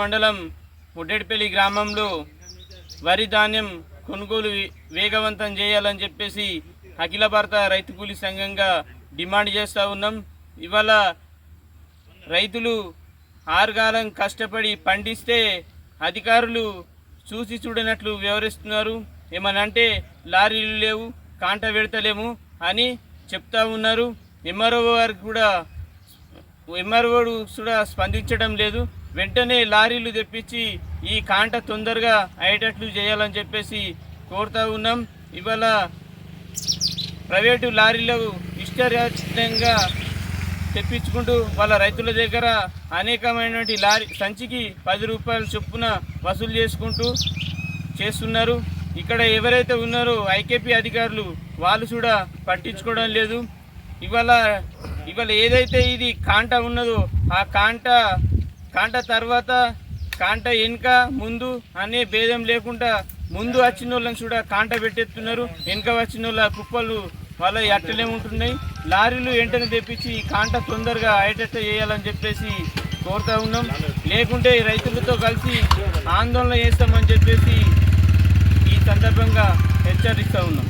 మండలం ముడ్డెడిపల్లి గ్రామంలో వరి ధాన్యం కొనుగోలు వేగవంతం చేయాలని చెప్పేసి అఖిల భారత రైతు కూలీ సంఘంగా డిమాండ్ చేస్తూ ఉన్నాం. ఇవాళ రైతులు ఆరుగాలం కష్టపడి పండిస్తే అధికారులు చూసి చూడనట్లు వ్యవహరిస్తున్నారు ఏమనంటే లారీలు లేవు కాంట పెడతలేము అని చెప్తా ఉన్నారు. ఎంఆర్ఓ వారికి కూడా ఎంఆర్ఓ కూడా స్పందించడం లేదు. వెంటనే లారీలు తెప్పించి ఈ కాంట తొందరగా అయ్యేటట్లు చేయాలని చెప్పేసి కోరుతా ఉన్నాం. ఇవాళ ప్రైవేటు లారీలు ఇష్టరాజ్యంగా తెప్పించుకుంటూ వాళ్ళ రైతుల దగ్గర అనేకమైనటువంటి లారీ సంచికి పది రూపాయల చొప్పున వసూలు చేసుకుంటూ చేస్తున్నారు. ఇక్కడ ఎవరైతే ఉన్నారో ఐకేపీ అధికారులు వాళ్ళు కూడా పట్టించుకోవడం లేదు. ఇవాళ ఇవాళ ఏదైతే ఇది కాంట ఉన్నదో ఆ కాంట కాంట తర్వాత కాంట వెనుక ముందు అనే భేదం లేకుండా ముందు వచ్చిన వాళ్ళని కూడా కాంట పెట్టేస్తున్నారు. వెనుక వచ్చిన వాళ్ళ కుప్పలు వాళ్ళ అట్టలే ఉంటున్నాయి. లారీలు వెంటనే తెప్పించి ఈ కాంట తొందరగా అయ్యేటట్టు చేయాలని చెప్పేసి కోరుతా ఉన్నాం. లేకుంటే రైతులతో కలిసి ఆందోళన చేస్తామని చెప్పేసి ఈ సందర్భంగా హెచ్చరిస్తూ ఉన్నాం.